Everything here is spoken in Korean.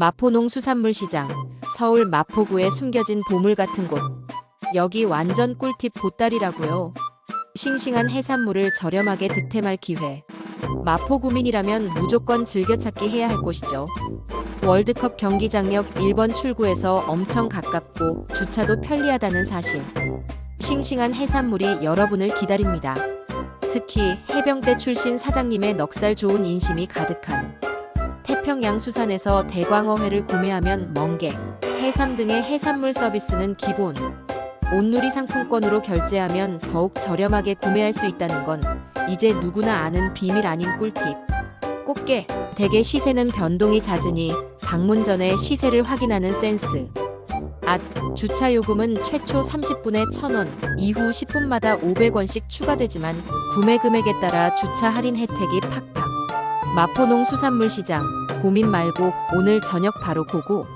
마포농 수산물시장, 서울 마포구에 숨겨진 보물 같은 곳. 여기 완전 꿀팁 보따리라고요. 싱싱한 해산물을 저렴하게 득템할 기회. 마포구민이라면 무조건 즐겨찾기 해야 할 곳이죠. 월드컵 경기장역 1번 출구에서 엄청 가깝고 주차도 편리하다는 사실. 싱싱한 해산물이 여러분을 기다립니다. 특히 해병대 출신 사장님의 넉살 좋은 인심이 가득한 태평양 수산에서 대광어회를 구매하면 멍게, 해삼 등의 해산물 서비스는 기본. 온누리 상품권으로 결제하면 더욱 저렴하게 구매할 수 있다는 건 이제 누구나 아는 비밀 아닌 꿀팁. 꽃게, 대게 시세는 변동이 잦으니 방문 전에 시세를 확인하는 센스. 앗, 주차 요금은 최초 30분에 1,000원, 이후 10분마다 500원씩 추가되지만 구매 금액에 따라 주차 할인 혜택이 팍팍. 마포농 수산물 시장 고민 말고 오늘 저녁 바로 고고.